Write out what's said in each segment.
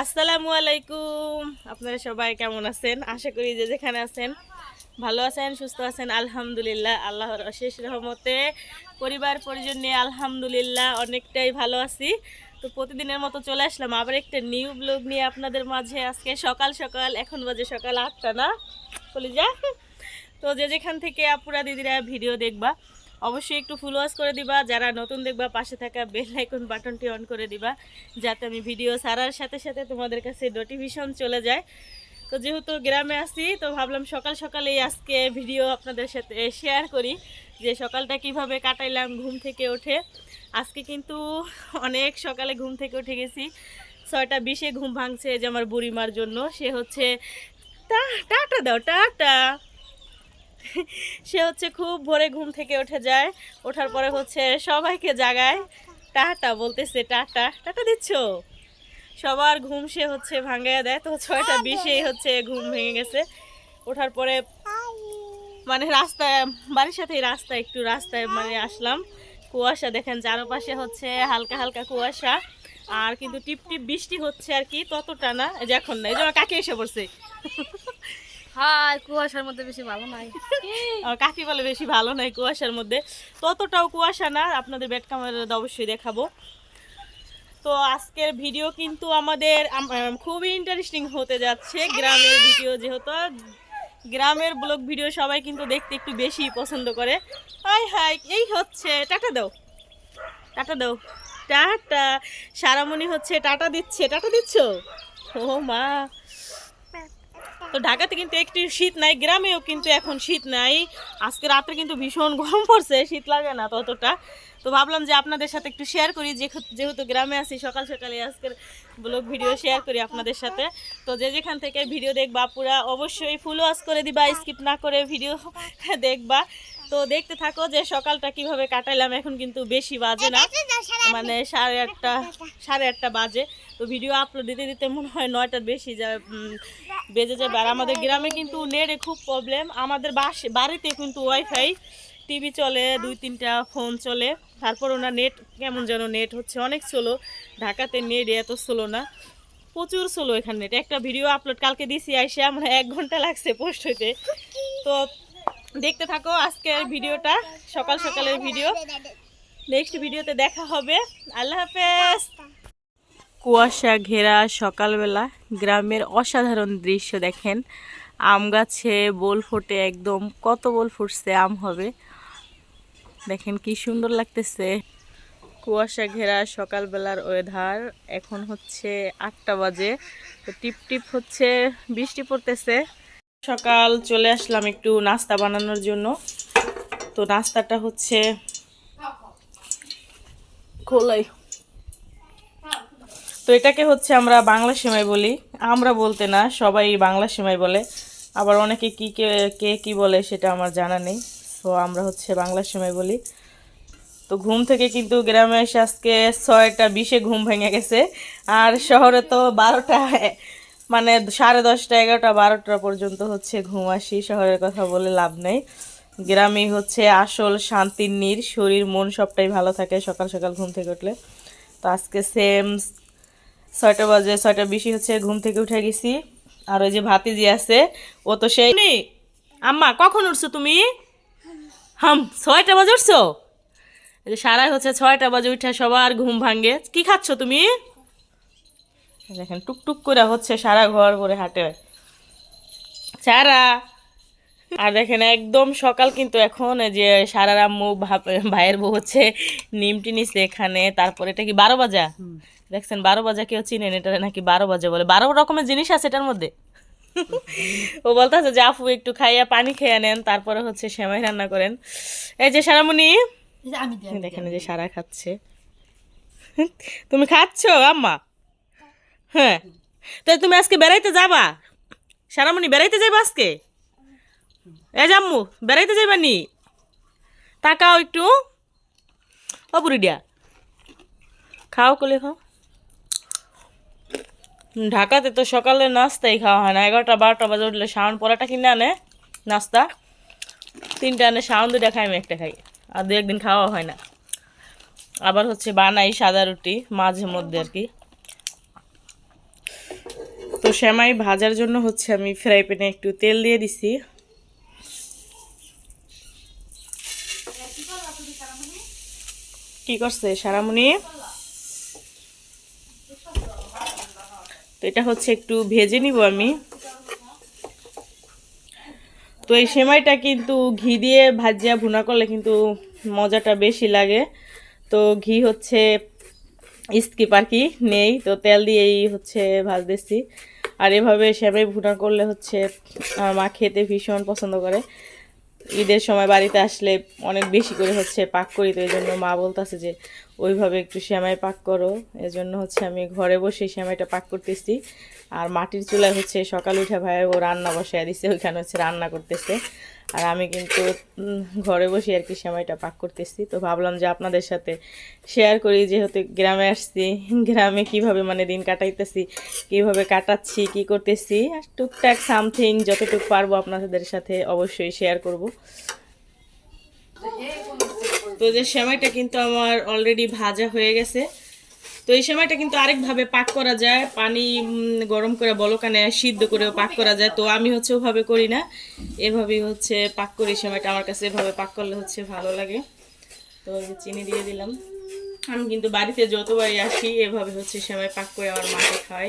আসসালামু আলাইকুম। আপনারা সবাই কেমন আছেন? আশা করি যে যেখানে আছেন ভালো আছেন, সুস্থ আছেন। আলহামদুলিল্লাহ, আল্লাহর অশেষ রহমতে পরিবার, পরিজন নিয়ে আলহামদুলিল্লাহ অনেকটাই ভালো আছি। তো প্রতিদিনের মতো চলে আসলাম আবার একটা নিউ ব্লগ নিয়ে আপনাদের মাঝে। আজকে সকাল সকাল, এখন বাজে সকাল আটটা না? বলি যা তো যে যেখান থেকে আপুরা, দিদিরা ভিডিও দেখবা অবশ্যই একটু ফুল ওয়াশ করে দিবা। যারা নতুন দেখবা, পাশে থাকা বেল আইকন বাটনটি অন করে দিবা, যাতে আমি ভিডিও ছাড়ার সাথে সাথে তোমাদের কাছে নোটিফিকেশন চলে যায়। তো যেহেতু গ্রামে আছি, তো ভাবলাম সকাল সকালেই আজকে ভিডিও আপনাদের সাথে শেয়ার করি, যে সকালটা কীভাবে কাটাইলাম ঘুম থেকে ওঠে আজকে কিন্তু অনেক সকালে ঘুম থেকে উঠে গেছি। ছয়টা বিশে ঘুম ভাঙছে যে আমার বুড়িমার জন্য। সে হচ্ছে, টা- টাটা দাও, টাটা। সে হচ্ছে খুব ভোরে ঘুম থেকে উঠে যায়। ওঠার পরে হচ্ছে সবাইকে জাগায়, টাটা, বলতেছে, টাটা। টাটা দিচ্ছ? সবার ঘুম সে হচ্ছে ভাঙাইয়া দেয়। তো ছয়টা বিশেই হচ্ছে ঘুম ভেঙে গেছে। ওঠার পরে মানে রাস্তায়, বাড়ির সাথে রাস্তা একটু রাস্তায় মানে আসলাম। কুয়াশা, দেখেন চারপাশে হচ্ছে হালকা হালকা কুয়াশা। আর কিন্তু টিপ টিপ বৃষ্টি হচ্ছে আর কি, ততটা না। যে এখন না, এই যে আমার কাকি এসে পড়ছে। হাই কুয়াশার মধ্যে বেশি ভালো নাই। আমার কাকি বলে বেশি ভালো নয় কুয়াশার মধ্যে। ততটাও কুয়াশা না আপনাদের বেড ক্যামেরা অবশ্যই দেখাবো। তো আজকের ভিডিও কিন্তু আমাদের আম- আম, খুবই ইন্টারেস্টিং হতে যাচ্ছে। গ্রামের ভিডিও যেহেতু গ্রামের ব্লগ ভিডিও সবাই কিন্তু দেখতে একটু বেশি পছন্দ করে। হাই হাই এই হচ্ছে টাটা দাও। টাটা দাও। টাটা। সারামণি হচ্ছে টাটা দিচ্ছে টাটা দিচ্ছ? ও মা। তো ঢাকাতে কিন্তু একটু শীত নাই, গ্রামেও কিন্তু এখন শীত নাই। আজকে রাত্রে কিন্তু ভীষণ গরম পড়ছে, শীত লাগে না ততটা তো ভাবলাম যে আপনাদের সাথে একটু শেয়ার করি যেহেতু গ্রামে আছি, সকাল সকালে আজকের ব্লগ ভিডিও শেয়ার করি আপনাদের সাথে। তো যে যেখান থেকে ভিডিও দেখবা পুরা অবশ্যই ফুল ওয়াশ করে দিবা স্কিপ না করে ভিডিও দেখবা। তো দেখতে থাকো যে সকালটা কীভাবে কাটাইলাম এখন কিন্তু বেশি বাজে না। মানে সাড়ে আটটা সাড়ে আটটা। বাজে। তো ভিডিও আপলোড দিতে দিতে মনে হয় নয়টার বেশি যা বেজে যাবে। আর আমাদের গ্রামে কিন্তু নেটে খুব প্রবলেম আমাদের বাস বাড়িতে কিন্তু ওয়াইফাই টিভি চলে দুই তিনটা ফোন চলে। তারপর ওনার নেট কেমন যেন নেট হচ্ছে। অনেক স্লো ঢাকাতে নেট এত স্লো না। প্রচুর স্লো এখানে নেট একটা ভিডিও আপলোড কালকে দিছি আইসে আমার এক ঘণ্টা লাগছে পোস্ট হইতে। তো দেখতে থাকো আজকের ভিডিওটা, সকাল সকালের ভিডিও। নেক্সট ভিডিওতে দেখা হবে। আল্লাহ হাফেজ। কুয়াশা ঘেরা সকালবেলা, গ্রামের অসাধারণ দৃশ্য দেখেন। আম গাছে বোল ফোটে একদম, কত বোল ফুটছে আম হবে। দেখেন কি সুন্দর লাগতেছে। কুয়াশা ঘেরা সকালবেলার ওয়েদার, এখন হচ্ছে আটটা বাজে। টিপ টিপ হচ্ছে, বৃষ্টি পড়তেছে। সকাল চলে আসলাম একটু নাস্তা বানানোর জন্য। তো নাস্তাটা হচ্ছে খোলাই। তো এটাকে হচ্ছে আমরা বাংলা সেমাই বলি। আমরা বলতে না, সবাই বাংলা সেমাই বলে। আবার অনেকে কি কে কে কি বলে সেটা আমার জানা নেই। তো আমরা হচ্ছে বাংলা সেমাই বলি। তো ঘুম থেকে কিন্তু গ্রামে এসে আজকে ছয়টা বিশে ঘুম ভেঙে গেছে। আর শহরে তো বারোটা মানে সাড়ে দশটা, এগারোটা, বারোটা পর্যন্ত হচ্ছে ঘুম আসি, শহরের কথা বলে লাভ নেই। গ্রামে হচ্ছে আসল শান্তির নীর, শরীর, মন সবটাই ভালো থাকে সকাল সকাল ঘুম থেকে উঠলে। তো আজকে সেম ছয়টা বাজে, ছয়টা বেশি হচ্ছে ঘুম থেকে উঠে গেছি। আর ওই যে ভাতি ভাতিজি আছে, ও তো সেই নেই আম্মা, কখন উঠছো তুমি? হাম, ছয়টা বাজে উঠছো? যে সারাই হচ্ছে ছয়টা বাজে উঠে সবার ঘুম ভাঙ্গে কি খাচ্ছ তুমি? দেখেন টুকটুক করে হচ্ছে সারা ঘর করে হাঁটে সারা। আর দেখেন একদম সকাল কিন্তু এখন এই যে সারার আম্মু ভাব- ভাইয়ের বউ হচ্ছে নিমটি নিছে এখানে। তারপরে এটা কি বারো বাজা? দেখছেন বারো বাজা কেউ চিনেন এটা নাকি বারো বাজে বলে। বারো রকমের জিনিস আছে এটার মধ্যে। ও বলতেছে যে আপু একটু খাইয়া পানি খেয়ে নেন তারপরে হচ্ছে সেমাই রান্না করেন। এই যে সারামণি। দেখেন যে সারা খাচ্ছে। তুমি খাচ্ছ আম্মা? হ্যাঁ। তো তুমি আজকে বেড়াইতে যাবা? সারামণি, বেড়াইতে যাইবা আজকে? এ জাম্মু, বেড়াইতে যাইবা নি? তাকাও একটু। ও বুড়িডিয়া খাও কলে খাও। ঢাকাতে তো সকালে নাস্তাই খাওয়া হয় না। এগারোটা, বারোটা বাজে উঠলে শাওন পরাটা কিনে আনে, নাস্তা। তিনটা আনে, শাওন দুটা খাই আমি একটা খাই। আর দু একদিন খাওয়া হয় না। আবার হচ্ছে বানাই সাদা রুটি, মাঝে মধ্যে আর কি। তো শ্যামাই ভাজার জন্য হচ্ছে আমি ফ্রাই প্যানে একটু তেল দিয়ে দিছি। কি করছে, সারামণি? তো এটা হচ্ছে একটু ভেজে নিব আমি। তো এই সেমাইটা কিন্তু ঘি দিয়ে ভাজিয়া ভুনা করলে কিন্তু মজাটা বেশি লাগে। তো ঘি হচ্ছে স্কিপ আর কি, নেই। তো তেল দিয়েই হচ্ছে ভাজ ভাজতেছি। আর এভাবে সেমাই ভুনা করলে হচ্ছে আমার মা খেতে ভীষণ পছন্দ করে। ঈদের সময় বাড়িতে আসলে অনেক বেশি করে হচ্ছে পাক করি তো এই জন্য মা বলতেছে যে, ওইভাবে একটু শ্যামাই পাক করো। এজন্য হচ্ছে আমি ঘরে বসে শ্যামাইটা পাক করতেছি। আর মাটির চুলায় হচ্ছে সকাল উঠে ভাইয়ের ও রান্না বসায় দিছে, ওইখানে হচ্ছে রান্না করতেছে। আর আমি কিন্তু ঘরে বসে আর কি সেমাইটা পাক করতেছি। তো ভাবলাম যে আপনাদের সাথে শেয়ার করি, যেহেতু গ্রামে আসছি, গ্রামে কীভাবে মানে দিন কাটাইতেছি, কীভাবে কাটাচ্ছি, কি করতেছি, আর টুকটাক সামথিং যতটুকু পারব আপনাদের সাথে অবশ্যই শেয়ার করব। তো যে সেমাইটা কিন্তু আমার অলরেডি ভাজা হয়ে গেছে। তো এই সময়টা কিন্তু আরেকভাবে পাক করা যায়। পানি গরম করে বলকানে সিদ্ধ করেও পাক করা যায়। তো আমি হচ্ছে ওভাবে করি না। এভাবেই হচ্ছে পাক করি। সময়টা আমার কাছে এভাবে পাক করলে হচ্ছে ভালো লাগে। তো চিনি দিয়ে দিলাম। আমি কিন্তু বাড়িতে যতবারই আসি, এভাবে হচ্ছে সেমাই পাক করে আমার মাকে খাই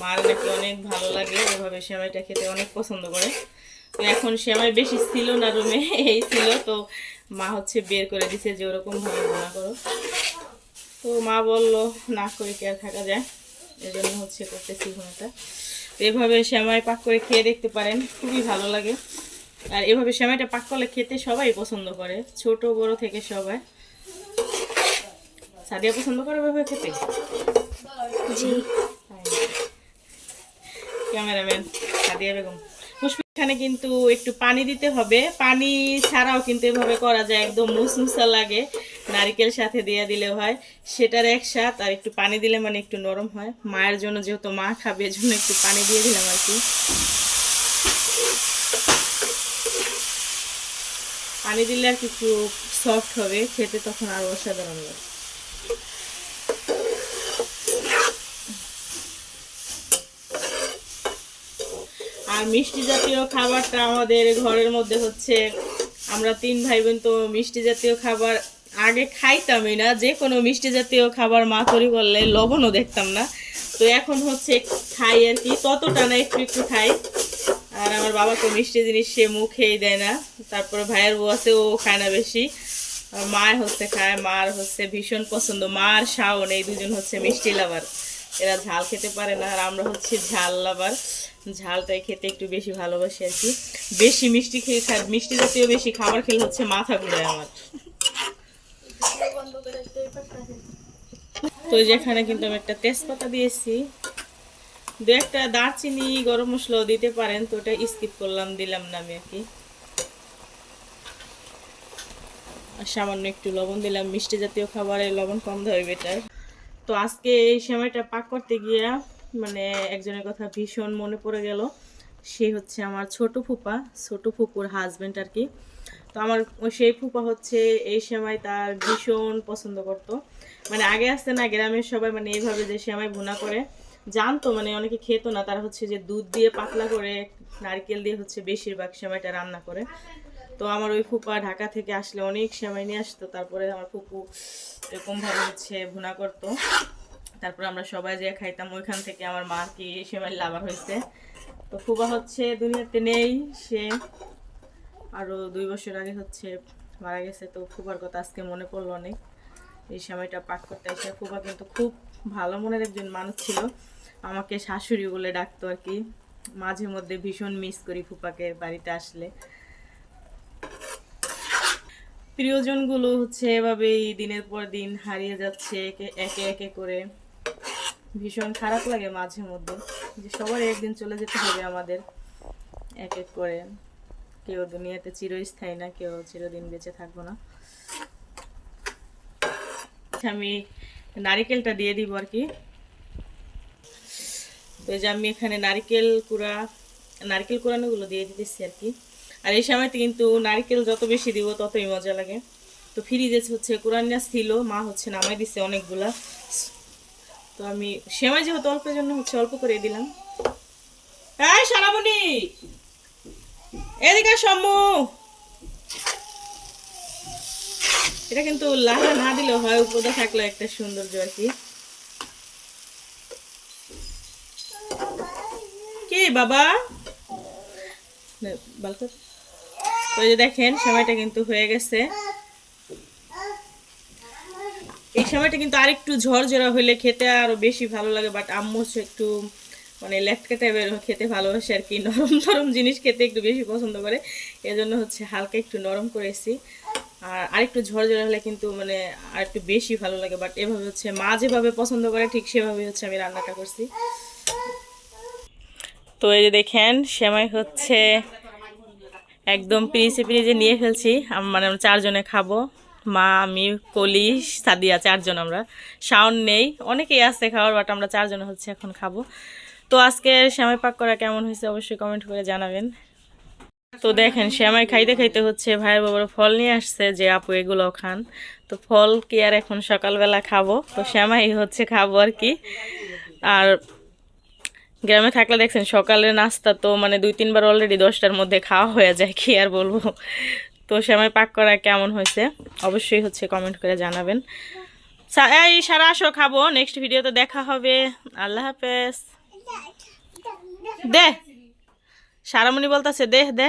মার নাকি অনেক ভালো লাগে। এভাবে সেমাইটা খেতে অনেক পছন্দ করে। তো এখন সেমাই বেশি ছিল না রুমে, এই ছিল। তো মা হচ্ছে বের করে দিছে যে ওরকম ভাবে রান্না করো। তো মা বলল না করে কি আর থাকা যায়? এই জন্য হচ্ছে করতেছি ঘুমাটা। তো এভাবে সেমাই পাক করে খেয়ে দেখতে পারেন খুবই ভালো লাগে। আর এভাবে সেমাইটা পাক করলে খেতে সবাই পছন্দ করে ছোট বড় থেকে সবাই। সাদিয়া পছন্দ করে এভাবে খেতে? জি। ক্যামেরাম্যান সাদিয়া বেগম। এখানে কিন্তু একটু পানি দিতে হবে। পানি ছাড়াও কিন্তু এভাবে করা যায় একদম মুসমুসা লাগে। নারিকেল সাথে দিয়ে দিলে হয়। সেটার এক স্বাদ আর একটু পানি দিলে মানে একটু নরম হয়। মায়ের জন্য যেহেতু মা খাবে এর জন্য একটু পানি দিয়ে দিলাম আর কি। পানি দিলে আর একটু সফট হবে, খেতে তখন আরও অসাধারণ লাগে। আর মিষ্টি জাতীয় খাবারটা আমাদের ঘরের মধ্যে হচ্ছে, আমরা তিন ভাই বোন তো মিষ্টি জাতীয় খাবার আগে খাইতামই না, যে কোনো মিষ্টি জাতীয় খাবার মা তৈরি করলে লবণও দেখতাম না। তো এখন হচ্ছে খাই আর কি, ততটা না, একটু একটু খাই। আর আমার বাবাকে মিষ্টি জিনিস সে মুখেই দেয় না। তারপরে ভাইয়ের বউ আছে, ও খায় না বেশি। মায়ের হচ্ছে খায়, মার হচ্ছে ভীষণ পছন্দ। মার শাওন, এই দুজন হচ্ছে মিষ্টি লাভার। এরা ঝাল খেতে পারে না, আর আমরা হচ্ছে ঝাল লাভার। ঝালটাই খেতে একটু বেশি ভালোবাসি আর কি। বেশি মিষ্টি খেয়ে মিষ্টি জাতীয় বেশি খাবার খেলে হচ্ছে মাথা ঘুরায় আমার। তো এই যে এখানে কিন্তু আমি একটা তেজপাতা দিয়েছি। দু একটা দারচিনি, গরম মশলাও দিতে পারেন, তো ওটা স্কিপ করলাম, দিলাম না আমি আর কি। আর সামান্য একটু লবণ দিলাম, মিষ্টি জাতীয় খাবারে লবণ কম দেওয়া বেটার তো আজকে এই সময়টা পাক করতে গিয়া মানে একজনের কথা ভীষণ মনে পড়ে গেল। সে হচ্ছে আমার ছোট ফুপা, ছোট ফুপুর হাজবেন্ড আর কি। তো আমার সেই ফুপা হচ্ছে এই সময় তার ভীষণ পছন্দ করতো। মানে আগে আসতে না গ্রামের সবাই মানে এইভাবে যে সেমাই ভুনা করে, জানতো মানে অনেকে খেত না, তারা হচ্ছে যে দুধ দিয়ে পাতলা করে নারকেল দিয়ে হচ্ছে বেশিরভাগ সেমাইটা রান্না করে। তো আমার ওই ফুপা ঢাকা থেকে আসলে অনেক সেমাই নিয়ে আসতো, তারপরে আমার ফুপু এরকমভাবে হচ্ছে ভুনা করতো। তারপর আমরা সবাই যে খাইতাম, ওইখান থেকে আমার মা কি সেমাই লাভার হয়েছে। তো ফুবা হচ্ছে দুনিয়াতে নেই, সে আরও দুই বছর আগে হচ্ছে মারা গেছে, তো ফুবার কথা আজকে মনে পড়ল অনেক। এই সময়টা পাক করতে এসে ফুবা কিন্তু খুব ভালো মনের একজন মানুষ ছিল। আমাকে শাশুড়ি বলে ডাকতো আর কি। মাঝে মধ্যে ভীষণ মিস করি ফুপাকে বাড়িতে আসলে। প্রিয়জনগুলো হচ্ছে এভাবেই দিনের পর দিন হারিয়ে যাচ্ছে, একে একে একে করে। ভীষণ খারাপ লাগে মাঝে মধ্যে যে সবার একদিন চলে যেতে হবে আমাদের, এক এক করে। কেউ দুনিয়াতে চিরস্থায়ী না, কেউ চিরদিন বেঁচে থাকব না। আমি নারিকেলটা দিয়ে দিব আর কি। তো যে আমি এখানে নারিকেল কুড়া, নারকেল কুড়ানোগুলো দিয়ে দিতেছি আর কি। আর এই সময়তে কিন্তু নারকেল যত বেশি দিব, ততই মজা লাগে। তো ফ্রিজে হচ্ছে কুরানিয়া ছিল, মা হচ্ছে নামাই দিছে অনেকগুলা। তো আমি সেমাই যেহেতু অল্পের জন্য হচ্ছে অল্প করে দিলাম। এই সারামণি! এদিকে সম্মু এটা কিন্তু লাহা না দিলেও হয়, উপরে থাকলে একটা সৌন্দর্য আর কি। বাবা? তো যে দেখেন, সময়টা কিন্তু হয়ে গেছে। এই সময়টা কিন্তু আরেকটু ঝরঝরা হইলে খেতে আরও বেশি ভালো লাগে বাট আম্মু একটু মানে লেটকা টাইপের খেতে ভালোবাসে আর কি। নরম নরম জিনিস খেতে একটু বেশি পছন্দ করে। এজন্য হচ্ছে হালকা একটু নরম করেছি। আর আরেকটু ঝরঝরা হলে কিন্তু মানে আর একটু বেশি ভালো লাগে। বাট এভাবে হচ্ছে মা যেভাবে পছন্দ করে, ঠিক সেভাবে হচ্ছে আমি রান্নাটা করছি। তো এই যে দেখেন, সেমাই হচ্ছে একদম পিরিচে পিরিচে নিয়ে ফেলছি। মানে আমরা চারজনে খাব। মা, আমি, কলি, সাদিয়া, চারজন আমরা। শাওন নেই। অনেকেই আসছে খাওয়ার বাট আমরা চারজনে হচ্ছে এখন খাব। তো আজকে শ্যামাই পাক করা কেমন হয়েছে অবশ্যই কমেন্ট করে জানাবেন। তো দেখেন, শ্যামাই খাইতে খাইতে হচ্ছে ভাইয়ের বাবার ফল নিয়ে আসছে যে, আপু এগুলো খান। তো ফল কি আর এখন সকালবেলা খাব? তো শ্যামাই হচ্ছে খাব আর কি। আর গ্রামে থাকলে দেখছেন, সকালের নাস্তা তো মানে দুই, তিনবার অলরেডি দশটার মধ্যে খাওয়া হয়ে যায়, কি আর বলব? তো শ্যামাই পাক করা কেমন হয়েছে? অবশ্যই হচ্ছে কমেন্ট করে জানাবেন। এই সারা আসো, খাব। নেক্সট ভিডিওতে দেখা হবে। আল্লাহ হাফেজ। দে। সারামণি বলতেছে দে দে।